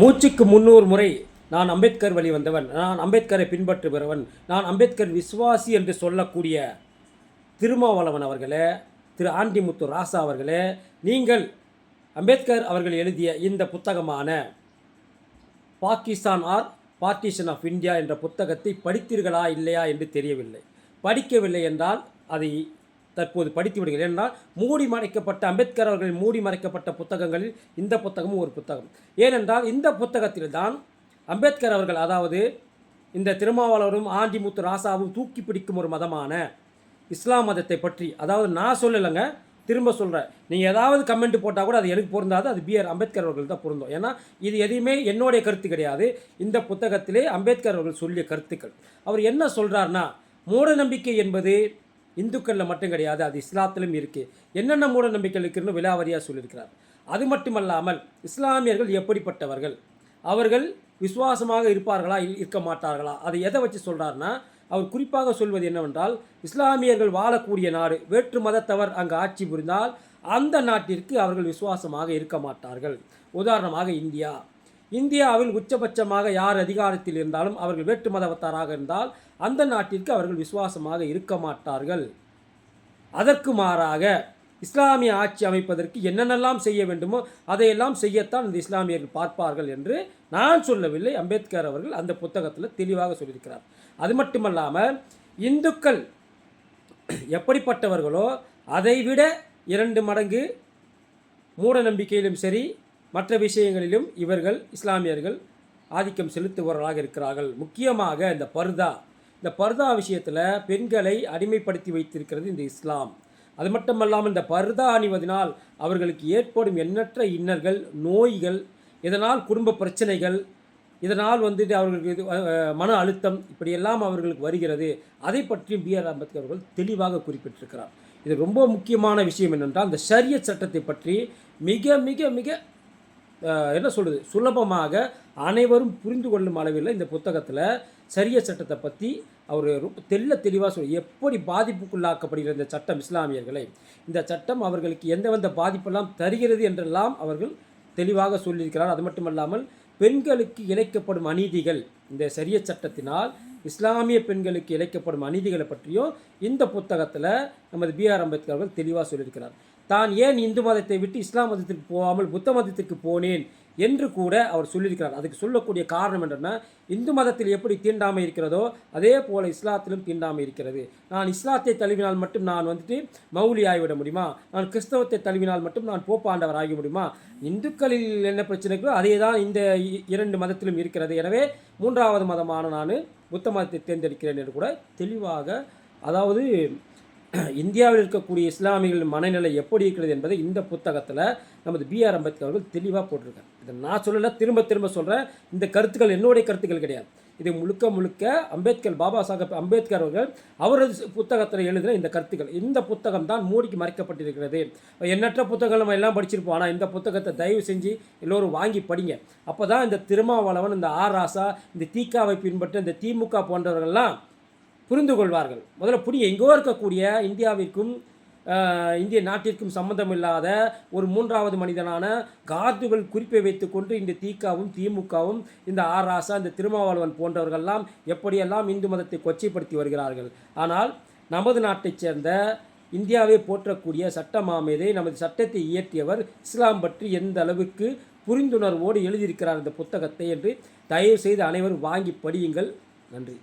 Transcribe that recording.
மூச்சுக்கு முன்னூறு முறை நான் அம்பேத்கர் வழி வந்தவன் நான் அம்பேத்கரை பின்பற்றுகிறவன் நான் அம்பேத்கர் விசுவாசி என்று சொல்லக்கூடிய திருமாவளவன் அவர்களே திரு ஆண்டிமுத்து ராசா அவர்களே நீங்கள் அம்பேத்கர் அவர்கள் எழுதிய இந்த புத்தகமான Pakistan or partition of India என்ற புத்தகத்தை படித்தீர்களா இல்லையா என்று தெரியவில்லை. படிக்கவில்லை என்றால் அதை தற்போது படித்து விடுங்கள். ஏனென்றால் மூடி மறைக்கப்பட்ட அம்பேத்கர் அவர்களின் மூடி மறைக்கப்பட்ட புத்தகங்களில் இந்த புத்தகமும் ஒரு புத்தகம். ஏனென்றால் இந்த புத்தகத்தில் தான் அம்பேத்கர் அவர்கள் அதாவது இந்த திருமாவளவரும் ஆண்டிமுத்து ராசாவும் தூக்கி பிடிக்கும் ஒரு மதமான இஸ்லாம் மதத்தை பற்றி அதாவது நான் சொல்லலைங்க திரும்ப சொல்கிறேன் நீங்கள் ஏதாவது கமெண்ட் போட்டால் கூட அது எனக்கு பொருந்தாது அது பிஆர் அம்பேத்கர் அவர்கள் தான் பொருந்தும். ஏன்னா இது எதையுமே என்னுடைய கருத்து கிடையாது. இந்த புத்தகத்திலே அம்பேத்கர் அவர்கள் சொல்லிய கருத்துக்கள். அவர் என்ன சொல்கிறார்னா மூட நம்பிக்கை என்பது இந்துக்களில் மட்டும் கிடையாது அது இஸ்லாத்திலும் இருக்குது என்னென்ன மூட நம்பிக்கைகள் இருக்குன்னு விலாவரியாக சொல்லியிருக்கிறார். அது மட்டுமல்லாமல் இஸ்லாமியர்கள் எப்படிப்பட்டவர்கள்? அவர்கள் விசுவாசமாக இருப்பார்களா இருக்க மாட்டார்களா? அதை எதை வச்சு சொல்கிறாருன்னா அவர் குறிப்பாக சொல்வது என்னவென்றால் இஸ்லாமியர்கள் வாழக்கூடிய நாடு வேற்று மதத்தவர் அங்கு ஆட்சி புரிந்தால் அந்த நாட்டிற்கு அவர்கள் விசுவாசமாக இருக்க மாட்டார்கள். உதாரணமாக இந்தியா. இந்தியாவில் உச்சபட்சமாக யார் அதிகாரத்தில் இருந்தாலும் அவர்கள் வேட்டு மதவத்தாராக இருந்தால் அந்த நாட்டிற்கு அவர்கள் விசுவாசமாக இருக்க மாட்டார்கள். அதற்கு மாறாக இஸ்லாமிய ஆட்சி அமைப்பதற்கு என்னென்னலாம் செய்ய வேண்டுமோ அதையெல்லாம் செய்யத்தான் இந்த இஸ்லாமியர்கள் பார்ப்பார்கள் என்று நான் சொல்லவில்லை. அம்பேத்கர் அவர்கள் அந்த புத்தகத்தில் தெளிவாக சொல்லியிருக்கிறார். அது மட்டுமல்லாமல் இந்துக்கள் எப்படிப்பட்டவர்களோ அதைவிட இரண்டு மடங்கு மூட நம்பிக்கையிலும் சரி மற்ற விஷயங்களிலும் இவர்கள் இஸ்லாமியர்கள் ஆதிக்கம் செலுத்துபவர்களாக இருக்கிறார்கள். முக்கியமாக இந்த பர்தா. இந்த பர்தா விஷயத்தில் பெண்களை அடிமைப்படுத்தி வைத்திருக்கிறது இந்த இஸ்லாம். அது மட்டுமல்லாமல் இந்த பர்தா அணிவதனால் அவர்களுக்கு ஏற்படும் எண்ணற்ற இன்னல்கள் நோய்கள் இதனால் குடும்ப பிரச்சனைகள் இதனால் வந்துட்டு அவர்களுக்கு இது மன அழுத்தம் இப்படியெல்லாம் அவர்களுக்கு வருகிறது. அதை பற்றியும் பி ஆர் அம்பேத்கர் அவர்கள் தெளிவாக குறிப்பிட்டிருக்கிறார். இது ரொம்ப முக்கியமான விஷயம் என்னென்றால் இந்த சரிய சட்டத்தை பற்றி மிக மிக மிக என்ன சொல்கிறது சுலபமாக அனைவரும் புரிந்து கொள்ளும் அளவில் இந்த புத்தகத்தில் சரிய சட்டத்தை பற்றி அவர் ரொம்ப தெல்ல தெளிவாக சொல்லி எப்படி பாதிப்புக்குள்ளாக்கப்படுகிற இந்த சட்டம் இஸ்லாமியர்களை? இந்த சட்டம் அவர்களுக்கு எந்தெந்த பாதிப்பெல்லாம் தருகிறது என்றெல்லாம் அவர்கள் தெளிவாக சொல்லியிருக்கிறார். அது மட்டுமல்லாமல் பெண்களுக்கு இழைக்கப்படும் அநீதிகள் இந்த சரிய சட்டத்தினால் இஸ்லாமிய பெண்களுக்கு இழைக்கப்படும் அநீதிகளை பற்றியும் இந்த புத்தகத்தில் நமது பிஆர் அம்பேத்கர் அவர்கள் தெளிவாக சொல்லியிருக்கிறார். தான் ஏன் இந்து மதத்தை விட்டு இஸ்லாம் மதத்திற்கு போகாமல் புத்த மதத்திற்கு போனேன் என்று கூட அவர் சொல்லியிருக்கிறார். அதுக்கு சொல்லக்கூடிய காரணம் என்னென்னா இந்து மதத்தில் எப்படி தீண்டாமை இருக்கிறதோ அதே போல் இஸ்லாத்திலும் தீண்டாமை இருக்கிறது. நான் இஸ்லாத்தை தழுவினால் மட்டும் நான் வந்துட்டு மௌலி ஆகிவிட முடியுமா? நான் கிறிஸ்தவத்தை தழுவினால் மட்டும் நான் போப்பாண்டவர் ஆகி முடியுமா? இந்துக்களில் என்ன பிரச்சனைகளோ அதே தான் இந்த இ- இரண்டு மதத்திலும் இருக்கிறது. எனவே மூன்றாவது மதமான நான் புத்த மதத்தை தேர்ந்தெடுக்கிறேன் என்று கூட தெளிவாக அதாவது இந்தியாவில் இருக்கக்கூடிய இஸ்லாமியர்களின் மனநிலை எப்படி இருக்கிறது என்பதை இந்த புத்தகத்தில் நமது பிஆர் அம்பேத்கர் அவர்கள் தெளிவாக போட்டிருக்காரு. இதை நான் சொல்லலை திரும்ப திரும்ப சொல்கிறேன் இந்த கருத்துக்கள் என்னுடைய கருத்துக்கள் கிடையாது. இது முழுக்க முழுக்க அம்பேத்கர் பாபா சாஹேப் அம்பேத்கர் அவர்கள் அவரது புத்தகத்தில் எழுதின இந்த கருத்துக்கள். இந்த புத்தகம் தான் மூடிக்கு மறைக்கப்பட்டிருக்கிறது. எண்ணற்ற புத்தகங்கள் நம்ம எல்லாம் படிச்சிருப்போம். ஆனால் இந்த புத்தகத்தை தயவு செஞ்சு எல்லோரும் வாங்கி படிங்க. அப்போ தான் இந்த திருமாவளவன் இந்த ஆர் ராசா இந்த தீக்காவை பின்பற்ற இந்த திமுக போன்றவர்கள்லாம் புரிந்து கொள்வார்கள் முதல்ல புரிய எங்கோ இருக்கக்கூடிய இந்தியாவிற்கும் இந்திய நாட்டிற்கும் சம்பந்தமில்லாத ஒரு மூன்றாவது மனிதனான கார்துகள் குறிப்பை வைத்துக்கொண்டு இந்த தீக்காவும் திமுகவும் இந்த ஆர் ராசா இந்த திருமாவளவன் போன்றவர்கள்லாம் எப்படியெல்லாம் இந்து மதத்தை கொச்சைப்படுத்தி வருகிறார்கள். ஆனால் நமது நாட்டைச் சேர்ந்த இந்தியாவை போற்றக்கூடிய சட்ட மாமேதை நமது சட்டத்தை இயற்றியவர் இஸ்லாம் பற்றி எந்த அளவுக்கு புரிந்துணர்வோடு எழுதியிருக்கிறார் இந்த புத்தகத்தை என்று தயவு செய்து அனைவரும் வாங்கி படியுங்கள். நன்றி.